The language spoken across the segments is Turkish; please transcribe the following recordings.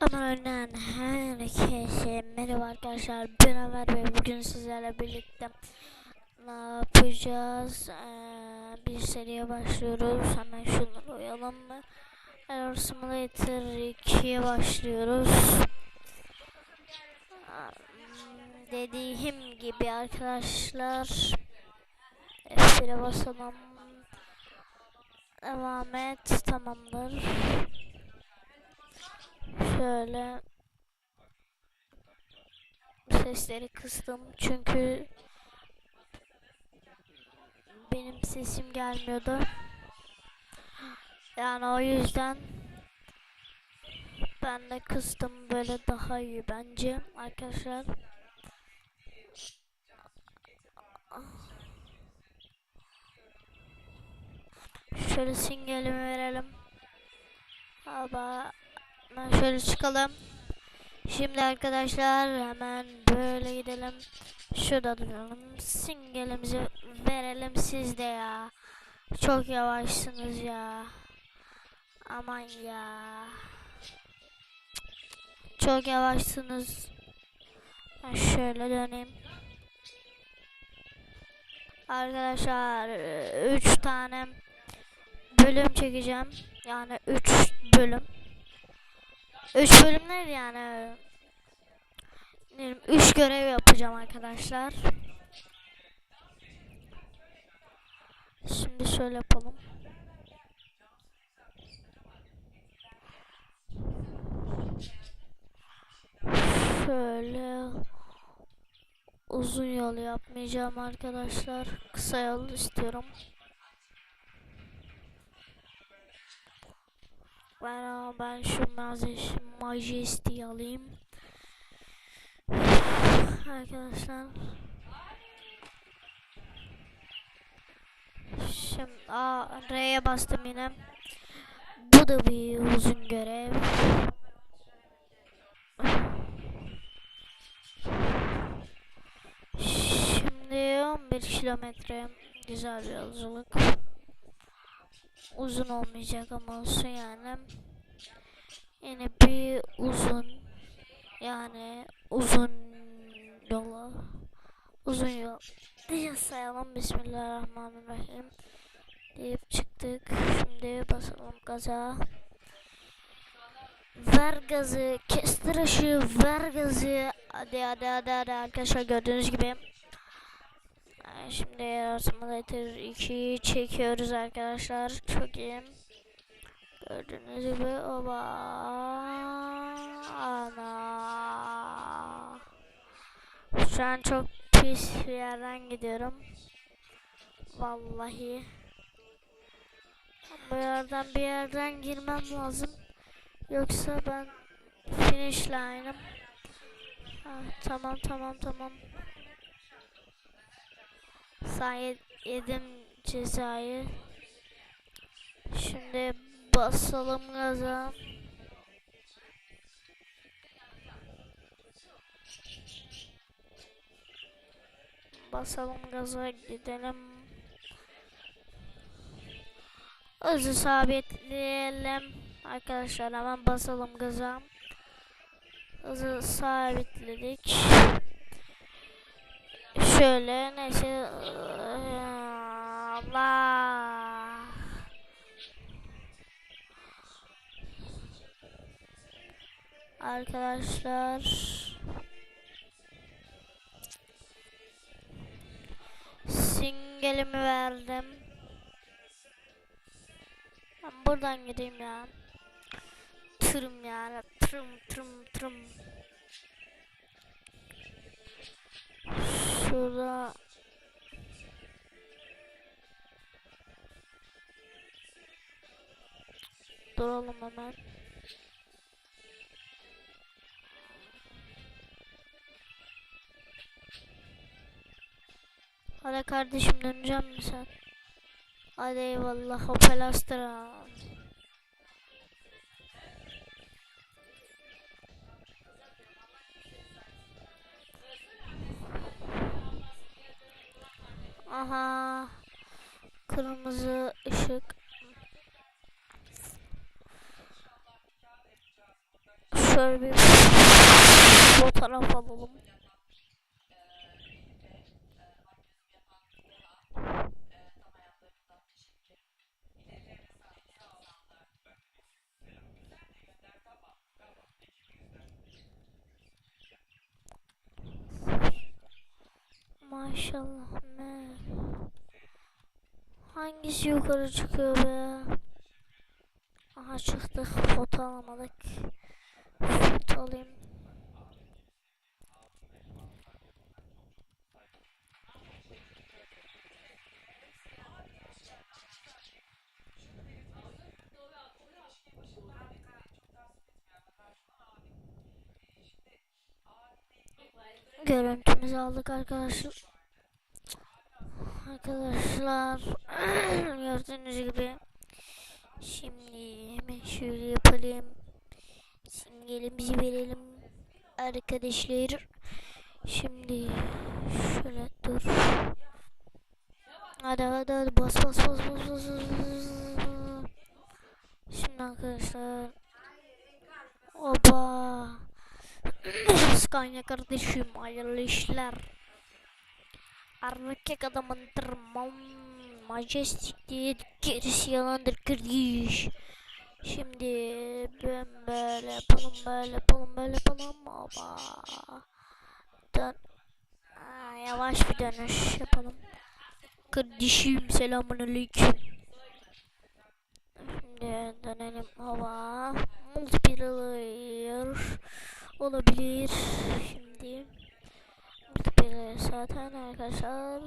Önden herkese merhaba arkadaşlar. Ben Ömer ve bugün sizlerle birlikte ne yapacağız? Ee, bir seriye başlıyoruz. Hemen şunları uyalım mı? Error Simulator 2'ye başlıyoruz. Hmm, dediğim gibi arkadaşlar F1'e basalım. Devam et. Tamamdır Şöyle sesleri kıstım çünkü benim sesim gelmiyordu. Yani o yüzden ben de kıstım böyle daha iyi bence arkadaşlar. Şöyle singelimi verelim. Hava Hemen şöyle çıkalım. Şimdi arkadaşlar hemen böyle gidelim. Şurada duralım. Singelimizi verelim siz de ya. Çok yavaşsınız ya. Aman ya. Çok yavaşsınız. Ben şöyle döneyim. Arkadaşlar 3 tane bölüm çekeceğim. Yani 3 bölüm. 3 bölümler yani. Bilmiyorum, 3 görev yapacağım arkadaşlar. Şimdi şöyle yapalım. Şöyle uzun yol yapmayacağım arkadaşlar. Kısa yol istiyorum. Ben ben şu Majesty alayım. Arkadaşlar. Şimdi R'ye bastım yine. Bu da bir uzun görev. Şimdi 11 kilometre güzel yolculuk uzun olmayacak ama olsun yani. Yine bir uzun yani uzun yola uzun yol diye sayalım Bismillahirrahmanirrahim deyip çıktık. Şimdi basalım gaza. Ver gazı, kestir ışığı, ver gazı. Hadi hadi hadi hadi arkadaşlar gördüğünüz gibi Şimdi Simulator 2'yi çekiyoruz arkadaşlar. Çok iyi. Gördüğünüz gibi oba ana. Şu an çok pis bir yerden gidiyorum. Vallahi. Bu yerden bir yerden girmem lazım. Yoksa ben finish line'ım. Tamam tamam tamam. Sen yedim cezayı. Şimdi basalım gaza. Basalım gaza gidelim. Hızı sabitleyelim. Arkadaşlar hemen basalım gaza. Hızı sabitledik şöyle neyse Allah Arkadaşlar. Singelimi verdim. Ben buradan gideyim ya. Tırım yani tırım tırım tırım Şurada Duralım hemen. Hadi kardeşim döneceğim mi sen? Hadi eyvallah Opel Aha. Kırmızı ışık. şöyle bir fotoğraf alalım. Maşallah. Hangisi yukarı çıkıyor be? Aha çıktık. Foto alamadık. Foto alayım. Görüntümüzü aldık arkadaşlar. Arkadaşlar gördüğünüz gibi şimdi hemen şöyle yapalım. Simgelimizi verelim arkadaşlar. Şimdi şöyle dur. Hadi hadi hadi bas bas bas bas bas. Şimdi arkadaşlar. Oba. Skanya kardeşim hayırlı işler. Erkek adamın tırmam majestiktir gerisi yalandır kardeş. Şimdi ben böyle yapalım böyle yapalım böyle yapalım baba. Dön. Aa, yavaş bir dönüş yapalım. Kardeşim selamun aleyküm. Şimdi dönelim hava. Multiplayer olabilir. Şimdi zaten arkadaşlar.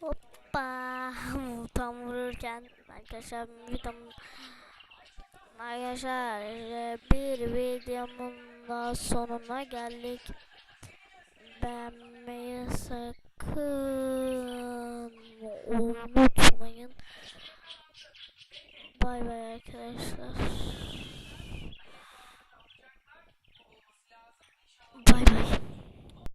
Hoppa tam vururken arkadaşlar tam arkadaşlar e, bir videomun daha sonuna geldik. Beğenmeyi sakın unutmayın. Bay bay arkadaşlar. Bay bay.